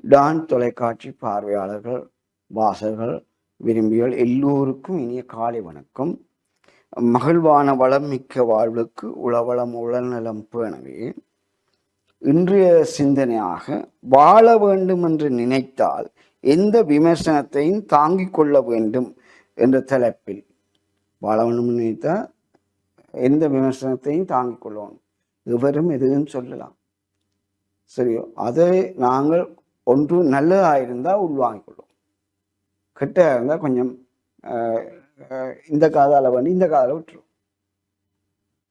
Don தொலைக்காட்சி பார்வையாளர்கள் வாசகர்கள் விரும்பிகள் எல்லோருக்கும் இனிய காலை வணக்கம். மகிழ்வான வளம் மிக்க வாழ்வுக்கு உளவளம் உடல்நலம் பேணவே இன்றைய சிந்தனையாக வாழ வேண்டும் என்று நினைத்தால் எந்த விமர்சனத்தையும் தாங்கிக் கொள்ள வேண்டும் என்ற தலைப்பில் வாழ வேண்டும் நினைத்தால் எந்த விமர்சனத்தையும் தாங்கிக் கொள்ளணும் எவரும் எதுவும் சொல்லலாம். சரியோ? அதை நாங்கள் ஒன்று நல்லதாக இருந்தால் உள்வாங்கிக் கொள்வோம். கெட்டதாக இருந்தால் கொஞ்சம் இந்த காதால் பண்ணி இந்த காதால் விட்டுரும்.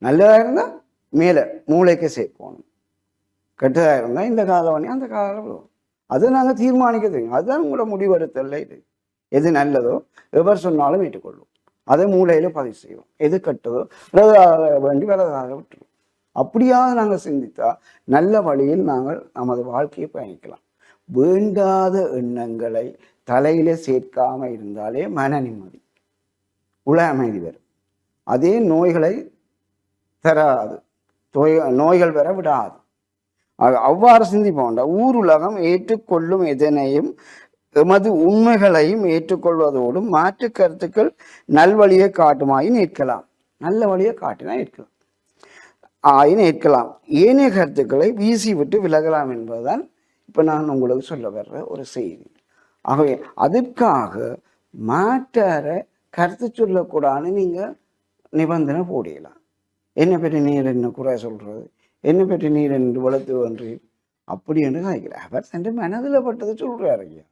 நல்லதாக இருந்தால் மேலே மூளைக்கு சேர்ப்போம் கெட்டதாக இருந்தால் இந்த காதை பண்ணி அந்த காதால் விடுவோம். அதை நாங்கள் தீர்மானிக்க தெரியும். அதுதான் உங்களோட முடிவெடுத்தல்ல இது. எது நல்லதோ எவர் சொன்னாலும் ஏற்றுக்கொள்வோம். அதை மூளையில பதிவு செய்வோம். எது கெட்டதோ விரதாக வேண்டி விரதாக விட்டுருவோம். அப்படியாவது நாங்கள் சிந்தித்தா நல்ல வழியில் நாங்கள் நமது வாழ்க்கையை பயணிக்கலாம். வேண்டாத எண்ணங்களை தலையில சேர்க்காம இருந்தாலே மன நிம்மதி உள அமைதி வரும். அதே நோய்களை தராது. தோய் நோய்கள் வர விடாது. ஆக அவ்வாறு சிந்திப்போண்டா ஊர் உலகம் ஏற்றுக்கொள்ளும் எதனையும் எமது உண்மைகளையும் ஏற்றுக்கொள்வதோடு மாற்று கருத்துக்கள் நல்வழியை காட்டுமாயின் ஏற்கலாம் நல்ல வழியை காட்டினா ஏற்கலாம் ஆயின் ஏற்கலாம் ஏனைய கருத்துக்களை வீசி விட்டு விலகலாம் என்பதுதான் இப்போ நான் உங்களுக்கு சொல்ல வர்ற ஒரு செய்தி. ஆகவே அதற்காக மாற்றார கருத்து சொல்லக்கூடாதுன்னு நீங்கள் நிபந்தனை போடலாம். என்னை பற்றி நீர் என்ன குறை சொல்றது? என்னை பற்றி நீர் என்று வளர்த்து வன்றீர்? அப்படி என்று நினைக்கிறேன் அவர் சென்று மனதில் பட்டது சொல்கிறார் ஐயா.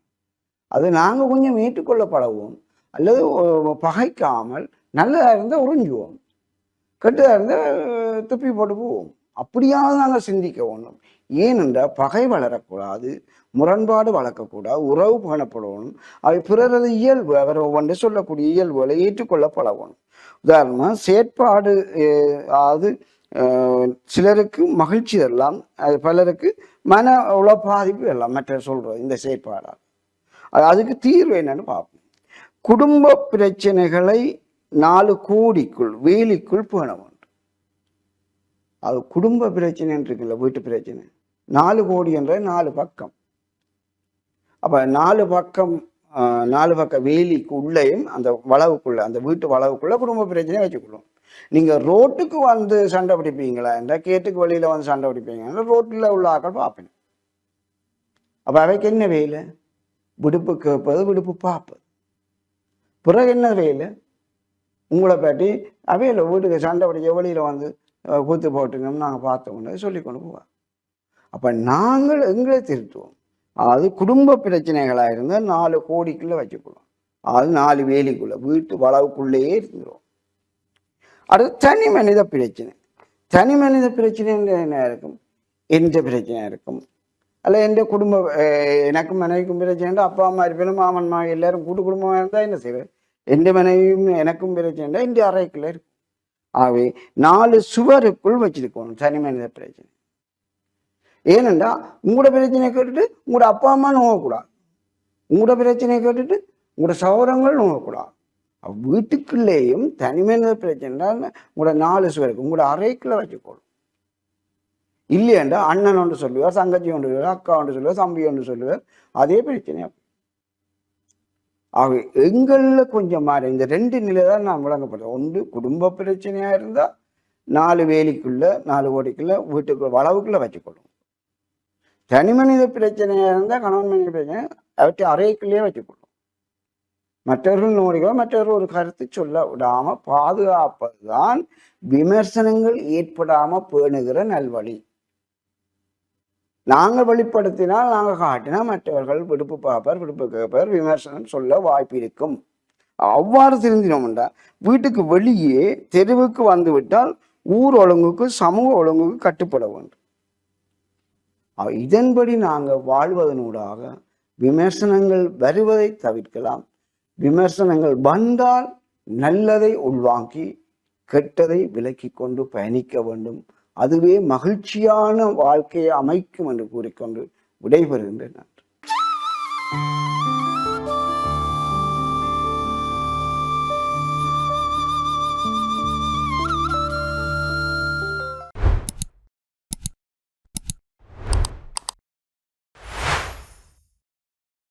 அது நாங்கள் கொஞ்சம் ஏற்றுக்கொள்ள பழகுவோம் அல்லது பகைக்காமல் நல்லதாக இருந்தால் உறிஞ்சுவோம். கெட்டதாக இருந்தால் துப்பி போட்டு போவோம். அப்படியாவது நாங்கள் சிந்திக்க வேணும் ஏனென்றால் பகை வளரக்கூடாது முரண்பாடு வளர்க்கக்கூடாது உறவு பேணப்படணும் அவை பிறரது இயல்பு அவர் ஒவ்வொன்று சொல்லக்கூடிய இயல்புகளை ஏற்றுக்கொள்ள பழகணும் உதாரணமாக செயற்பாடு அஹ், அதாவது சிலருக்கு மகிழ்ச்சி தரலாம் அது பலருக்கு மன உள பாதிப்பு எல்லாம் மற்ற சொல்கிறோம் இந்த செயற்பாடால். அதுக்கு தீர்வு என்னன்னு பார்ப்போம். குடும்ப பிரச்சனைகளை நாலு கோடிக்குள் வேலிக்குள் பேண வேண்டும். அது குடும்ப பிரச்சனைன்னு இருக்குல்ல வீட்டு பிரச்சனை. நாலு கோடி என்ற நாலு பக்கம். அப்ப நாலு பக்கம் நாலு பக்க வேலிக்கு உள்ளேயும் அந்த வளவுக்குள்ள அந்த வீட்டு வளவுக்குள்ள குடும்ப பிரச்சனையை வச்சுக்கொள்ளும் நீங்க ரோட்டுக்கு வந்து சண்டை பிடிப்பீங்களா இந்த கேட்டுக்கு வெளியில வந்து சண்டை பிடிப்பீங்கன்னா ரோட்டில் உள்ள ஆக்கள் பார்ப்பேன். அப்ப அவைக்கு என்ன வேலை? விடுப்பு கேட்பது விடுப்பு பார்ப்பது. பிறகு என்ன வேலை உங்களை பற்றி அவையில் வீட்டுக்கு சண்டை பிடிக்க வெளியில் வந்து கூத்து போட்டுங்கன்னு நாங்கள் பார்த்தோம்னு சொல்லி கொண்டு போவோம் அப்போ நாங்கள் எங்களை திருத்துவோம். அது குடும்ப பிரச்சனைகளாக இருந்தால் நாலு கோடிக்குள்ளே வச்சுக்குவோம் அது நாலு வேலிக்குள்ளே வீட்டு வளவுக்குள்ளேயே இருந்துடும் அடுத்து தனி மனித பிரச்சனை. தனி மனித பிரச்சனை என்ன இருக்கும்? எந்த பிரச்சனையாக இருக்கும்? அல்ல எந்த குடும்ப எனக்கும் மனைவிக்கும் பிரச்சனை அப்பா அம்மா இருப்பினும் மாமன் மா எல்லாரும் கூட்டு குடும்பமாக இருந்தால் என்ன செய்வேன் எந்த மனைவியும் எனக்கும் பிரச்சனை இந்த அறைக்குள்ள இருக்கும் ஆகவே நாலு சுவருக்குள் வச்சிருக்கணும் சனி மனித பிரச்சனை ஏனென்றா உங்களோட பிரச்சனையை கேட்டுட்டு உங்களோட அப்பா அம்மா நோகக்கூடாது உங்களோட பிரச்சனையை கேட்டுட்டு உங்களோட சௌரங்கள் நோகக்கூடாது வீட்டுக்குள்ளேயும் தனிமனித பிரச்சனை உங்களோட நாலு சுவருக்கு உங்களோட அறைக்குள்ள வச்சுக்கணும் இல்லையாண்டா அண்ணன் ஒன்று சொல்லுவார் சங்கச்சி ஒன்று சொல்லுவார் அக்கா ஒன்று சொல்லுவார் தம்பி ஒன்று சொல்லுவார். அதே பிரச்சனையா? ஆக எங்களில் கொஞ்சம் மாறி இந்த ரெண்டு நிலை தான் நான் விளங்கப்படுறேன் ஒன்று குடும்ப பிரச்சனையாக இருந்தால் நாலு வேலிக்குள்ள நாலு கோடிக்குள்ள வீட்டுக்கு வளவுக்குள்ளே வச்சுக்கொள்ளும் தனி மனித பிரச்சனையாக இருந்தால் கணவன் மனித பிரச்சனை அவற்றை அறைக்குள்ளேயே வச்சுக்கொள்ளும் மற்றவர்கள் நோடிகளோ மற்றவர்கள் ஒரு கருத்து சொல்ல விடாமல் பாதுகாப்பதுதான் விமர்சனங்கள் ஏற்படாமல் பேணுகிற நல்வழி. நாங்கள் வெளிப்படுத்தினால் நாங்கள் காட்டினா மற்றவர்கள் விடுப்பு பார்ப்பார் விடுப்பு கேட்பார் விமர்சனம் சொல்ல வாய்ப்பு இருக்கும். அவ்வாறு திருந்தினோம்டா வீட்டுக்கு வெளியே தெருவுக்கு வந்துவிட்டால் ஊர் ஒழுங்குக்கு சமூக ஒழுங்குக்கு கட்டுப்பட வேண்டும். இதன்படி நாங்கள் வாழ்வதனூடாக விமர்சனங்கள் வருவதை தவிர்க்கலாம். விமர்சனங்கள் வந்தால் நல்லதை உள்வாங்கி கெட்டதை விலக்கி கொண்டு பயணிக்க வேண்டும். அதுவே மகிழ்ச்சியான வாழ்க்கையை அமைக்கும் என்று கூறிக்கொண்டு விடைபெறுகின்றேன். நன்றி.